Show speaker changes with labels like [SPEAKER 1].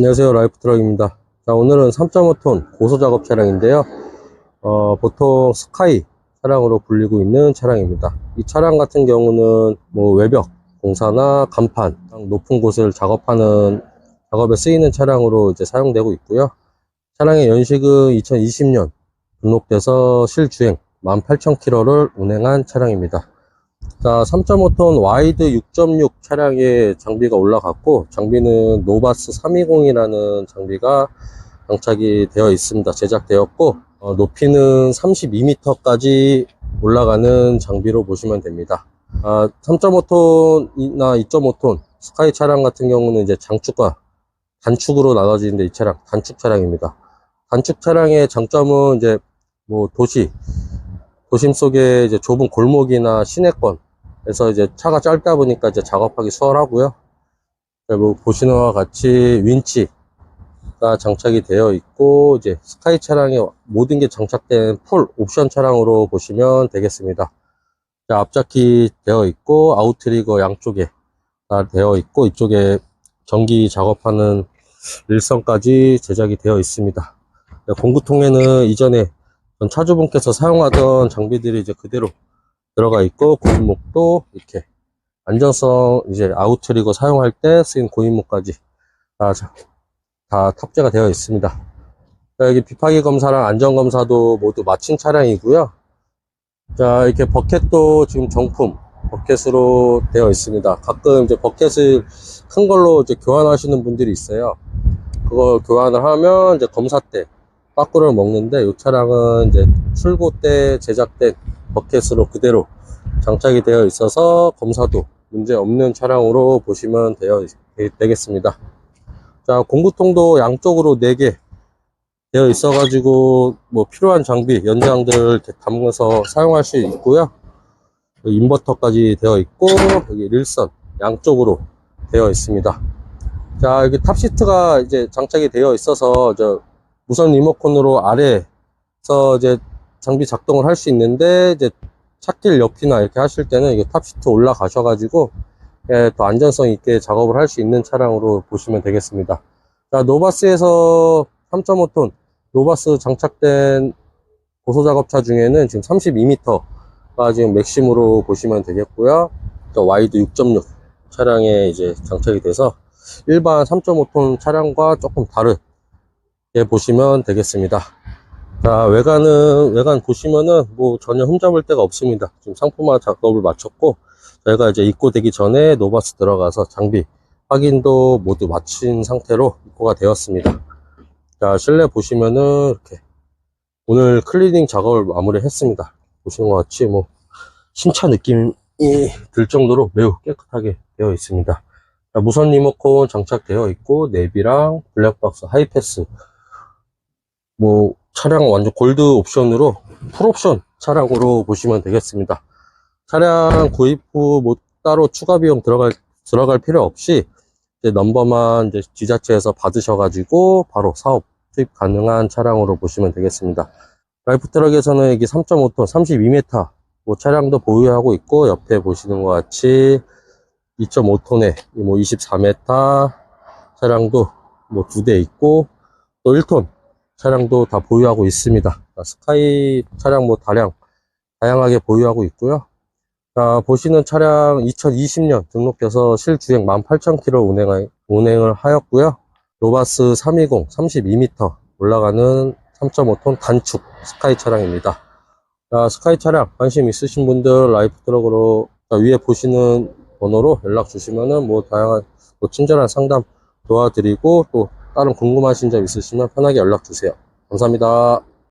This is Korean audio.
[SPEAKER 1] 안녕하세요. 라이프트럭입니다. 자 오늘은 3.5톤 고소작업 차량인데요. 어, 보통 스카이 차량으로 불리고 있는 차량입니다. 이 차량 같은 경우는 뭐 외벽 공사나 간판 높은 곳을 작업하는 작업에 쓰이는 차량으로 이제 사용되고 있고요. 차량의 연식은 2020년 등록돼서 실주행 18,000km를 운행한 차량입니다 자, 3.5톤 와이드 6.6 차량에 장비가 올라갔고, 장비는 노바스 320이라는 장비가 장착이 되어 있습니다. 제작되었고, 어, 높이는 32m까지 올라가는 장비로 보시면 됩니다. 아, 3.5톤이나 2.5톤 스카이 차량 같은 경우는 이제 장축과 단축으로 나눠지는데 이 차량 단축 차량입니다. 단축 차량의 장점은 이제 뭐 도시 도심 속에 이제 좁은 골목이나 시내권 에서 이제 차가 짧다 보니까 이제 작업하기 수월하고요. 뭐 보시는 바와 같이 윈치가 장착이 되어 있고 이제 스카이 차량에 모든 게 장착된 풀 옵션 차량으로 보시면 되겠습니다. 자, 앞자키 되어 있고 아웃트리거 양쪽에 다 되어 있고 이쪽에 전기 작업하는 일선까지 제작이 되어 있습니다. 공구통에는 이전에 전 차주분께서 사용하던 장비들이 이제 그대로 들어가 있고 고인목도 이렇게 안전성 이제 아웃트리거 사용할 때 쓰인 고인목까지 다, 다 탑재가 되어 있습니다. 자, 여기 비파기 검사랑 안전 검사도 모두 마친 차량이고요. 자 이렇게 버켓도 지금 정품 버켓으로 되어 있습니다. 가끔 이제 버켓을 큰 걸로 이제 교환하시는 분들이 있어요. 그걸 교환을 하면 이제 검사 때 빠꾸를 먹는데 이 차량은 이제 출고 때 제작된 버켓으로 그대로 장착이 되어 있어서 검사도 문제 없는 차량으로 보시면 되어 되겠습니다. 자 공구통도 양쪽으로 4개 되어 있어 가지고 뭐 필요한 장비 연장들 담아서 사용할 수 있고요 인버터까지 되어 있고 여기 릴선 양쪽으로 되어 있습니다 자 여기 탑 시트가 이제 장착이 되어 있어서 저 무선 리모컨으로 아래에서 이제 장비 작동을 할 수 있는데 이제 찾길 옆이나 이렇게 하실 때는 이게 탑시트 올라가셔 가지고 예, 또 안전성 있게 작업을 할 수 있는 차량으로 보시면 되겠습니다. 자, 노바스에서 3.5톤 노바스 장착된 고소 작업차 중에는 지금 32m가 지금 맥심으로 보시면 되겠고요. 또 와이드 6.6 차량에 이제 장착이 돼서 일반 3.5톤 차량과 조금 예, 보시면 되겠습니다. 자, 외관은, 외관 보시면은 뭐 전혀 흠잡을 데가 없습니다. 지금 상품화 작업을 마쳤고, 저희가 이제 입고 되기 전에 노바스 들어가서 장비 확인도 모두 마친 상태로 입고가 되었습니다. 자, 실내 보시면은 이렇게 오늘 클리닝 작업을 마무리 했습니다. 보시는 것 같이 뭐 신차 느낌이 들 정도로 매우 깨끗하게 되어 있습니다. 자, 무선 리모컨 장착되어 있고, 내비랑 블랙박스, 하이패스, 뭐 차량 완전 골드 옵션으로 풀옵션 차량으로 보시면 되겠습니다. 차량 구입 후 뭐 따로 추가 비용 들어갈 들어갈 필요 없이 이제 넘버만 이제 지자체에서 받으셔 가지고 바로 사업 투입 가능한 차량으로 보시면 되겠습니다. 라이프트럭에서는 여기 3.5톤 32m 뭐 차량도 보유하고 있고 옆에 보시는 것 같이 2.5톤에 뭐 24m 차량도 뭐 두 대 있고 또 1톤 차량도 다 보유하고 있습니다. 스카이 차량 뭐 다량 다양하게 보유하고 있고요. 자, 보시는 차량 2020년 등록돼서 실주행 18,000km 운행, 운행 을 하였고요. 로바스 320 32m 올라가는 3.5톤 단축 스카이 차량입니다. 자, 스카이 차량 관심 있으신 분들 라이프 트럭으로 위에 보시는 번호로 연락 주시면은 뭐 다양한 뭐 친절한 상담 도와드리고 또 다른 궁금하신 점 있으시면 편하게 연락 주세요. 감사합니다.